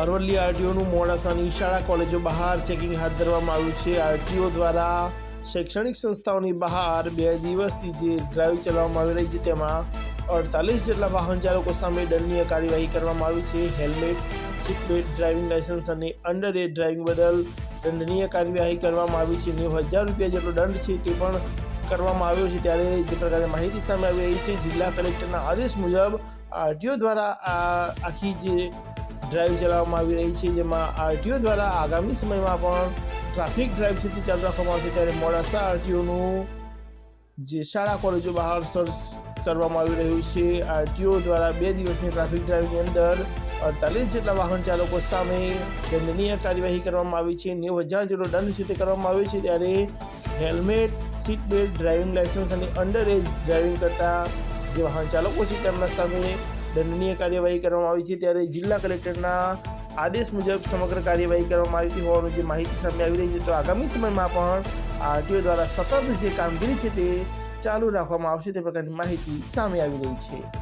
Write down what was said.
અરવલ્લી આરટીઓનું મોડાસાની શાળા કોલેજો બહાર ચેકિંગ હાથ ધરવામાં આવ્યું છે. આરટીઓ દ્વારા શૈક્ષણિક સંસ્થાઓની બહાર બે દિવસથી જે ડ્રાઈવ ચલાવવામાં આવી રહી છે, તેમાં અડતાલીસ જેટલા વાહન ચાલકો સામે દંડનીય કાર્યવાહી કરવામાં આવી છે. હેલ્મેટ સીટ ડ્રાઇવિંગ લાયસન્સ અને અંડર એજ ડ્રાઇવિંગ બદલ દંડનીય કાર્યવાહી કરવામાં આવી છે. નેવું હજાર રૂપિયા જેટલો દંડ છે તે પણ કરવામાં આવ્યો છે. ત્યારે જે પ્રકારે માહિતી સામે આવી રહી છે, જિલ્લા કલેક્ટરના આદેશ મુજબ આરટીઓ દ્વારા આ આખી જે ડ્રાઈવ ચલાવવામાં આવી રહી છે, જેમાં આરટીઓ દ્વારા આગામી સમયમાં પણ ટ્રાફિક ડ્રાઈવ છે તે ચાલુ રાખવામાં આવશે. ત્યારે મોડાસા આરટીઓનું જે શાળા કોલેજો બહાર સર્ચ કરવામાં આવી રહ્યું છે. આરટીઓ દ્વારા બે દિવસની ટ્રાફિક ડ્રાઈવની અંદર અડતાલીસ જેટલા વાહન ચાલકો સામે દંડનીય કાર્યવાહી કરવામાં આવી છે. નેવું હજાર જેટલો દંડ છે તે કરવામાં આવ્યો છે. ત્યારે helmet, seat belt, driving licence અને અંડર એજ ડ્રાઇવિંગ કરતા જે વાહન ચાલકો છે તેમના સામે દંડનીય કાર્યવાહી કરવામાં આવી છે. ત્યારે જિલ્લા કલેક્ટરના આદેશ મુજબ સમગ્ર કાર્યવાહી કરવામાં આવી હોવાનું જે માહિતી સામે આવી રહી છે. તો આગામી સમયમાં પણ આરટીઓ દ્વારા સતત જે કામગીરી છે તે ચાલુ રાખવામાં આવશે તે પ્રકારની માહિતી સામે આવી રહી છે.